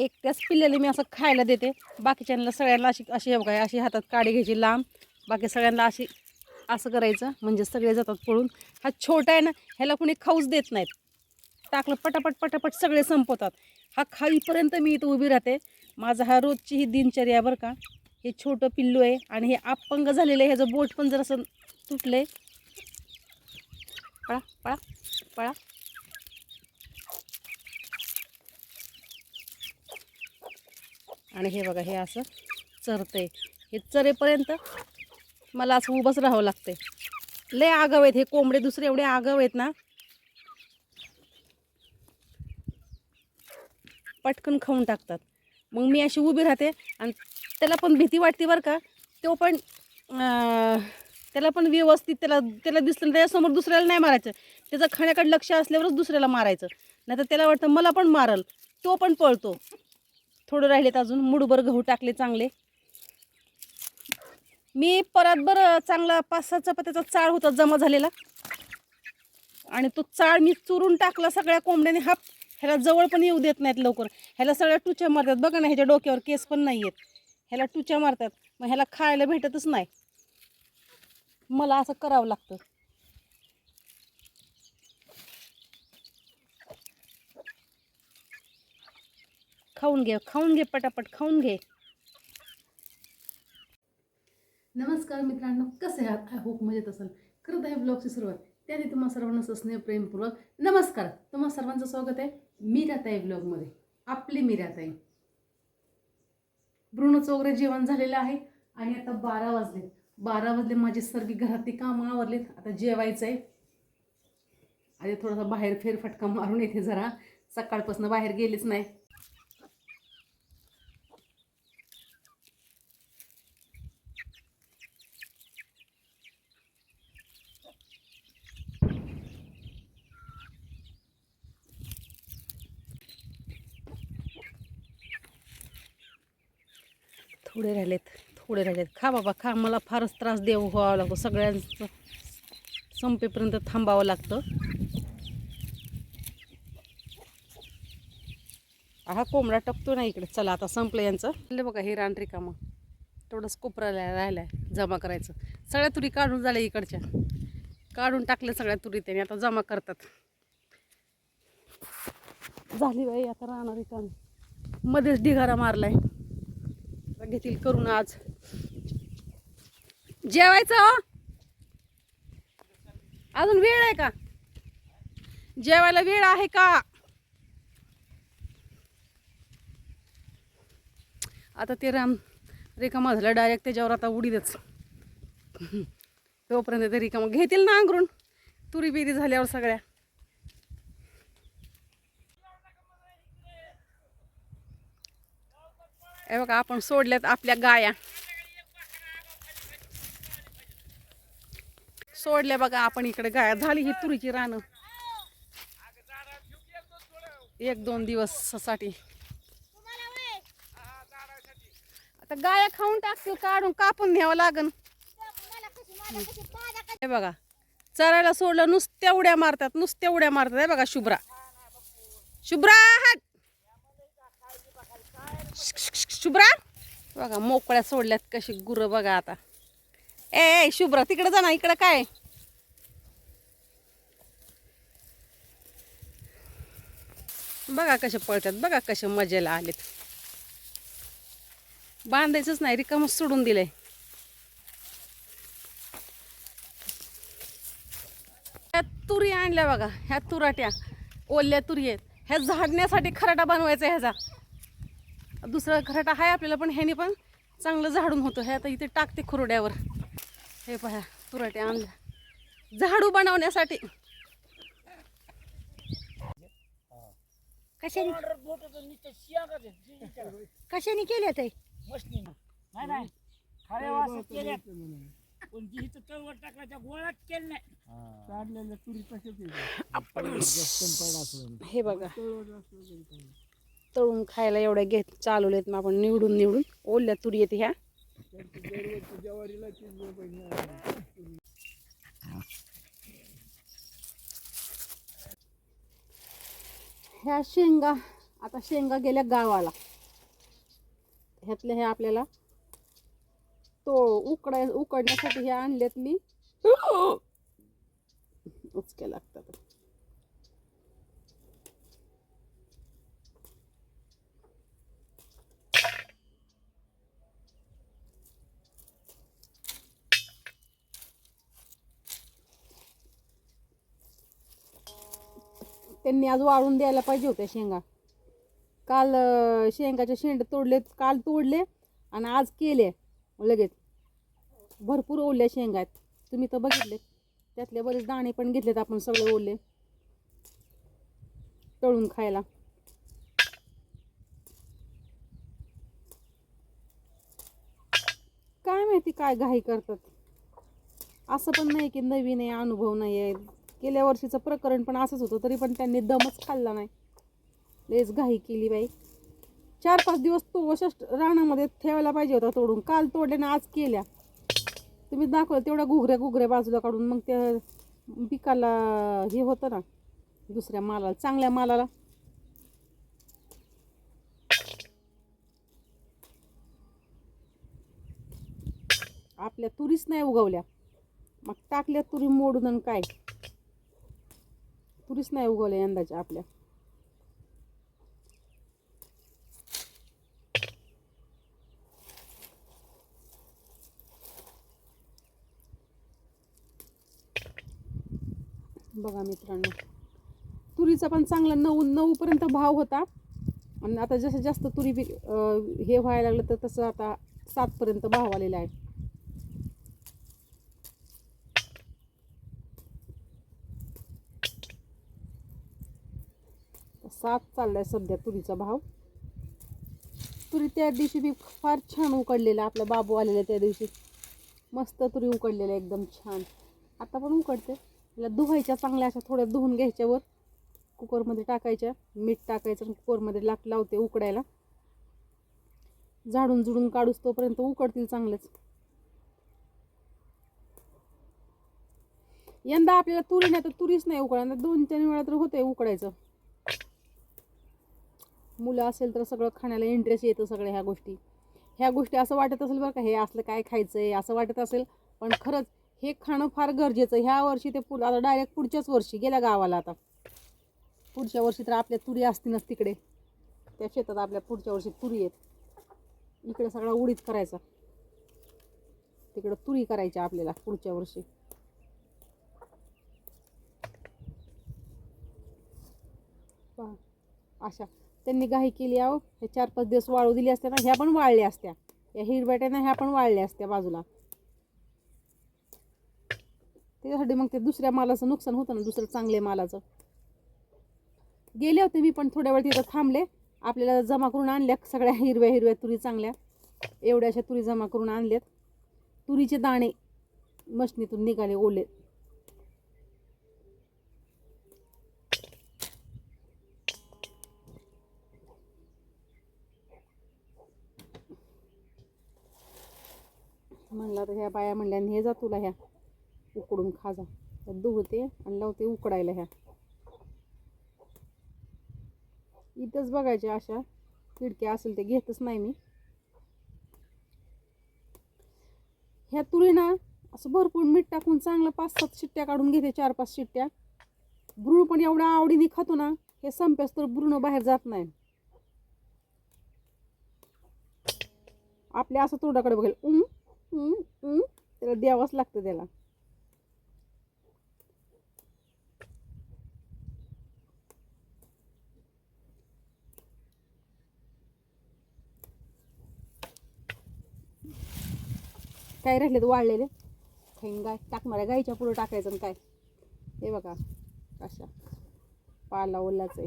एक त्याच पिल्ल्याला मी असं खायला देते. बाकीच्यांना सगळ्यांना अशी अशी हे बघा अशी हातात काडी घ्यायची लांब. बाकी सगळ्यांना अशी असं करायचं. म्हणजे सगळे जातात पळून. हा छोटा आहे ना ह्याला कुणी खाऊच देत नाहीत. टाकलं पटापट पटापट सगळे संपवतात. हा खाईपर्यंत मी इथं उभी राहते. माझा हा रोजची ही दिनचर्या बरं का. हे छोटं पिल्लू आहे आणि हे अपंग झालेलं आहे. ह्याचं बोट पण जरासं तुटलं आहे पळा पळा पळा. हे बघा हे असं चरतंय. हे चरेपर्यंत मला असं उभंच राहावं लागतंय. लय आगाव आहेत हे कोंबडे दुसरे एवढे आगाव आहेत ना. पटकन खाऊन टाकतात. मग मी अशी उभी राहते आणि त्याला पण भीती वाटते बरं का. तो पण त्याला पण व्यवस्थित त्याला त्याला दिसलं त्याच्यासमोर दुसऱ्याला नाही मारायचं. त्याचं खाण्याकडे लक्ष असल्यावरच दुसऱ्याला मारायचं. नाही तर त्याला वाटतं मला पण मारल तो पण पळतो. थोडं राहिलेत अजून. मुडभर गहू टाकले चांगले. मी परतभर चांगला पाच सहा चपात्याचा चाळ होता जमा झालेला. आणि तो चाळ मी चुरून टाकला सगळ्या कोंबड्याने. हाप ह्याला जवळ पण येऊ देत नाहीत लवकर. ह्याला सगळ्या टुच्या मारतात. बघा ना ह्याच्या डोक्यावर केस पण नाही आहेत ह्याला टुच्या मारतात. मग ह्याला खायला भेटतच नाही. मला असं करावं लागतं. खाऊन घे खाऊन घे पटापट खाऊन घे. नमस्कार मित्रांनो कसे आहात? आय होप मजेत असाल. करत आहे ब्लॉगची सुरुवात त्याने तुम्हा सर्वांना स्नेह प्रेमपूर्वक नमस्कार. तुम्हा सर्वांचं स्वागत आहे मी राहत आहे ब्लॉगमध्ये आपली मी राहत आहे भ्रूणचं वगैरे जेवण झालेलं आहे आणि आता बारा वाजले बारा वाजले माझी सर्व घरातली कामं आवरलीत. आता जेवायचं आहे आधी थोडासा बाहेर फेरफटका मारून येते जरा. सकाळपासून बाहेर गेलेच नाही. थोडे राहिलेत थोडे राहिलेत. खा बाबा खा. मला फारच त्रास देऊ व्हावा लागतो. सगळ्यांचं संपेपर्यंत थांबावं लागतं. हा कोंबडा टपतो ना इकडे. चला आता संपलं यांचं. बघा हे रान रिकामं. तेवढंच कोपरायला राहिला आहे जमा करायचं. सगळ्या तुरी काढून झाल्या इकडच्या. काढून टाकल्या सगळ्या तुरी त्याने. आता जमा करतात. झाली बाई आता राहणार काम मध्येच ढिगारा मारलाय. घेतील करून आज. जेवायचं हो? अजून वेळ आहे का? जेवायला वेळ आहे का? आता ते राम रिकामा झाला डायरेक्ट त्याच्यावर आता उडीतच तोपर्यंत ते रिकामा घेतील ना अंगरून? तुरी बिरी झाल्यावर सगळ्या. हे बघा आपण सोडल्यात आपल्या गाया. सोडल्या बघा आपण इकडे गाया. झाली ही तुरीची रानं. एक दोन दिवसासाठी. आता गाया खाऊन टाकतील काढून कापून न्यावं लागन. हे बघा चरायला सोडलं नुसत्या उड्या मारतात नुसत्या उड्या मारतात. हे बघा शुभ्रा. शुभ्रा हट. शुभ्रा? बघा मोकळ्या सोडल्यात कशी गुरं बघा आता. ए शुभ्रा तिकडे जा ना इकडं काय? बघा कसे पळतात बघा कसे मजेला आलेत. बांधायचंच नाही रिकामच सोडून दिलंय. ह्या तुरी आणल्या बघा ह्या तुराट्या ओल्या तुरी आहेत. ह्या झाडण्यासाठी खराटा बनवायचा ह्याचा. दुसरा खराटा आहे आपल्याला पण ह्याने पण चांगलं झाडून होतं. हे आता इथे टाकते खुरड्यावर. हे पहा तुराट्या आणल्या. झाडू बनवण्यासाठी. कशाने? कशाने केल्या ते हे बघा. तळून खायला एवढ्या घेत चालवलेत मग आपण निवडून निवडून. ओल्या तुरी येते ह्या. ह्या शेंगा आता शेंगा गेल्या गावाला. ह्यातल्या ह्या आपल्याला तो उकडाय उकडण्यासाठी हे आणलेत मी. उचक्या लागतात. त्यांनी आज वाळून द्यायला पाहिजे होत्या शेंगा. काल शेंगाचे शेंड तोडले काल तोडले आणि आज केले. लगेच. भरपूर ओल्या शेंगा आहेत. तुम्ही तर बघितले त्यातले बरेच दाणे पण घेतलेत आपण सगळे ओले. तळून खायला. काय माहिती काय घाई करतात. असं पण नाही की नवीन आहे अनुभव नाही आहे. गेल्या वर्षीचं प्रकरण पण असंच होतं तरी पण त्यांनी दमच खाल्ला नाही. लेच घाई केली बाई. चार पाच दिवस तो अशाच रानामध्ये ठेवायला पाहिजे होता तोडून. काल तोडले ना आज केल्या. तुम्ही दाखवलं तेवढ्या घुगऱ्या घुगऱ्या बाजूला काढून मग त्या पिकाला हे होतं ना दुसऱ्या मालाला चांगल्या मालाला. आपल्या तुरीच नाही उगवल्या. मग टाकल्या तुरी मोडून आणि काय? तुरीच नाही उगवल्या यंदाच्या आपल्या. बघा मित्रांनो तुरीचा पण चांगला नऊ नऊपर्यंत भाव होता. आणि आता जसं जास्त तुरी हे व्हायला लागलं तर तसं आता सातपर्यंत भाव आलेला आहे. सात चाललाय सध्या तुरीचा भाव. तुरी त्या दिवशी बी फार छान उकडलेला आपला बाबू आलेला त्या दिवशी. मस्त तुरी उकडलेल्या एकदम छान. आता पण उकडते. तिला धुवायच्या चांगल्या अशा थोड्या धुवून घ्यायच्यावर कुकरमध्ये टाकायच्या. मीठ टाकायचं आणि कुकरमध्ये लाक लावते उकडायला. झाडून झुडून काढूस तोपर्यंत उकडतील चांगलेच. यंदा आपल्याला तुरी नाही तर तुरीच नाही उकडणार दोन तीन वेळा तर होते उकडायचं. मुलं असेल तर सगळं खाण्याला इंटरेस्ट येतं सगळ्या ह्या गोष्टी. ह्या गोष्टी असं वाटत असेल बरं का हे असलं काय खायचं आहे असं वाटत असेल. पण खरंच हे खाणं फार गरजेचं ह्या वर्षी ते पुढं आता डायरेक्ट पुढच्याच वर्षी गेल्या गावाला आता. पुढच्या वर्षी तर आपल्या तुरी असतीलच तिकडे. त्या शेतात आपल्या पुढच्या वर्षी तुरी आहेत. इकडे सगळा उडीत करायचा. तिकडं तुरी करायच्या आपल्याला पुढच्या वर्षी. पहा अशा. त्यांनी घाई केली आहो. हे चार पाच दिवस वाळू दिली असत्या ना ह्या पण वाळल्या असत्या. या हिरबॅट्याना ह्या पण वाळल्या असत्या बाजूला. त्याच्यासाठी मग ते दुसऱ्या मालाचं नुकसान होतं ना दुसरं चांगल्या मालाचं. गेले होते मी पण थोड्या वेळ तिथं थांबले. आपल्याला जमा करून आणल्या सगळ्या हिरव्या हिरव्या तुरी चांगल्या. एवढ्याशा तुरी जमा करून आणल्यात. तुरीचे दाणे मशनीतून निघाले ओले म्हणलं तर ह्या बाया म्हणल्या हे जा तुला ह्या उकडून खा जा. धुवते आणि लावते उकडायला ह्या. इथंच बघायच्या अशा खिडक्या असेल ते घेतच नाही मी. ह्या तुरी ना असं भरपूर मीठ टाकून चांगलं पाच सात शिट्ट्या काढून घेते चार पाच शिट्ट्या. ब्रुण पण एवढ्या आवडीने खातो ना हे संप्यास तर ब्रुण बाहेर जात नाही. आपल्या असं तोंडाकडे बघेल उम त्याला द्यावंच लागतं त्याला. काय राहिलेत वाळलेले? खाईन गाय टाकणाऱ्या गाईच्या पुढं टाकायचं आणि काय? हे बघा कशा पाला ओलाच. आहे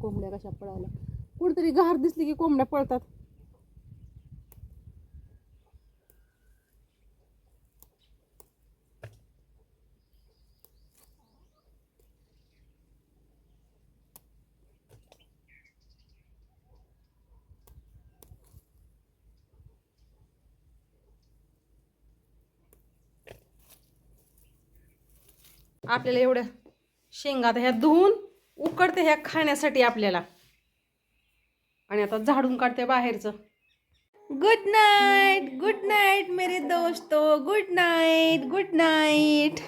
कोंबड्या कशा पळायला कुठेतरी घार दिसली की कोंबड्या पळतात. आपल्याला एवढ्या शेंगा आता ह्या धुवून उकडते ह्या खाण्यासाठी आपल्याला. आणि आता झाडून काढते बाहेरचं. गुड नाईट गुड नाईट मेरे दोस्तो गुड नाईट गुड नाईट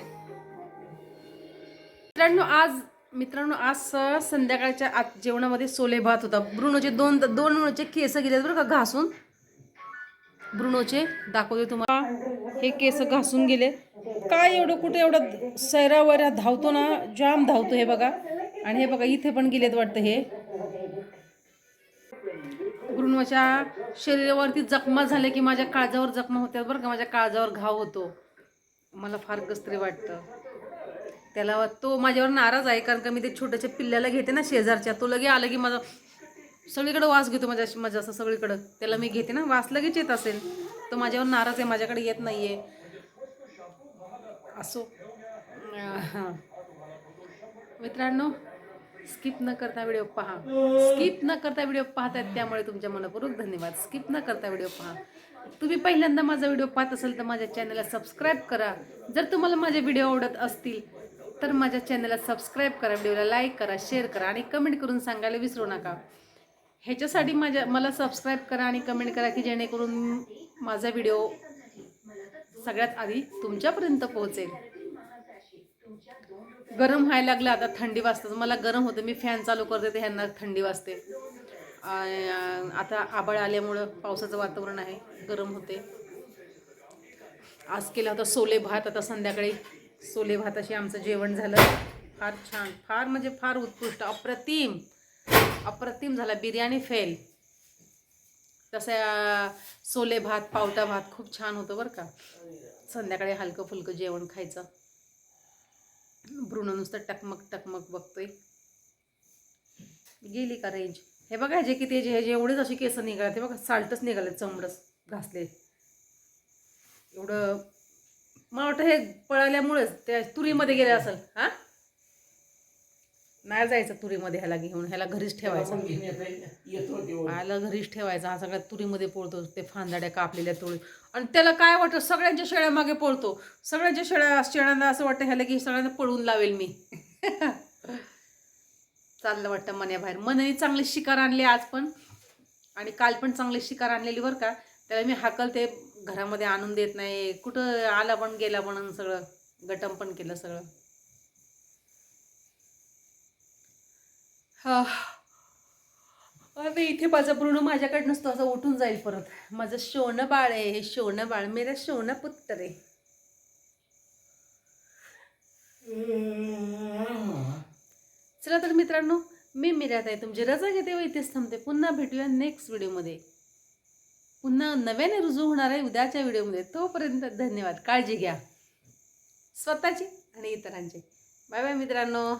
मित्रांनो आज मित्रांनो आज संध्याकाळच्या आत जेवणामध्ये सोले भात होता. ब्रुनोचे दोन दोन ब्रुनोचे केस गेलेत बरं का घासून. ब्रुनोचे दाखवते तुम्हाला. हे केस घासून गेले काय एवढं कुठे एवढं सैरावऱ्या धावतो ना जाम धावतो हे बघा. आणि हे बघा इथे पण गेलेत वाटतं हे. गुरुंवाच्या शरीरावरती जखमा झाल्या की माझ्या काळजावर जखमा होत्या बरं का माझ्या काळजावर घाव होतो. मला फार कसतरी वाटतं. त्याला तो माझ्यावर नाराज आहे कारण का मी ते छोट्याच्या पिल्ल्याला घेते ना शेजारच्या तो लगे आलं की माझा सगळीकडे वास घेतो माझ्या माझ्या असं सगळीकडं. त्याला मी घेते ना वास लगेच येत असेल. तो माझ्यावर नाराज आहे माझ्याकडे येत नाही आहे असो. मित्रांनो स्किप न करता व्हिडिओ पहा. स्किप न करता व्हिडिओ पाहतात त्यामुळे तुमच्या मनपूर्वक धन्यवाद. स्किप न करता व्हिडिओ पहा. तुम्ही पहिल्यांदा माझा व्हिडिओ पाहत असाल तर माझ्या चॅनलला सबस्क्राईब करा. जर तुम्हाला माझे व्हिडिओ आवडत असतील तर माझ्या चॅनलला सबस्क्राईब करा. व्हिडिओला लाईक करा शेअर करा आणि कमेंट करून सांगायला विसरू नका. ह्याच्यासाठी माझ्या मला सबस्क्राईब करा आणि कमेंट करा की जेणेकरून माझा व्हिडिओ सगळ्यात आधी तुमच्यापर्यंत पोहोचेल. गरम व्हायला लागलं आता थंडी वाजतं मला गरम होतं मी फॅन चालू करते तर ह्यांना थंडी वाजते. आता आबाळ आल्यामुळं पावसाचं वातावरण आहे गरम होते. आज केला होता सोले भात आता संध्याकाळी सोले भाताशी आमचं जेवण झालं. फार छान फार म्हणजे फार उत्कृष्ट अप्रतिम अप्रतिम झाला. बिर्याणी फेल तसं सोले भात पावटा भात खूप छान होतं बरं का. संध्याकाळी हलकं फुलकं जेवण खायचं. भ्रूण नुसतं टकमक टकमक बघतोय. गेली का रेंज हे बघा जे की जे जे एवढेच असे केस निघाले ते बघा साल्टच निघाले चमडच घासले. एवढं मला वाटतं हे पळाल्यामुळेच त्या तुरीमध्ये गेले असेल हा? नाही जायचं तुरीमध्ये ह्याला घेऊन ह्याला घरीच ठेवायचं. ह्याला घरीच ठेवायचा. हा सगळ्या तुरीमध्ये पळतो ते फांदाड्या कापलेल्या तुरी. आणि त्याला काय वाटतं? सगळ्यांच्या शेळ्या मागे पळतो. सगळ्यांच्या शेळ्या शेळ्यांना असं वाटतं ह्याला की सगळ्यांना पळून लावेल मी. चाललं वाटतं मन्याबाहेर मनाने चांगले शिकार आणले आज पण. आणि काल पण चांगले शिकार आणलेली बरं का. त्याला मी हाकल ते घरामध्ये आणून देत नाही. कुठं आला पण गेला पण सगळं. गटम पण केलं सगळं. अरे इथे माझा पूर्ण माझ्याकडनंच तो असं उठून जाईल परत. माझं शोनं बाळ आहे हे शोनं बाळ. मेरा शोनं पुत्र आहे. चला तर मित्रांनो मी मिरात आहे तुमची रजा घेते व इथेच थांबते. पुन्हा भेटूया नेक्स्ट व्हिडिओमध्ये. पुन्हा नव्याने रुजू होणार आहे उद्याच्या व्हिडिओमध्ये. तोपर्यंत धन्यवाद. काळजी घ्या. स्वतःची आणि इतरांची. बाय बाय मित्रांनो.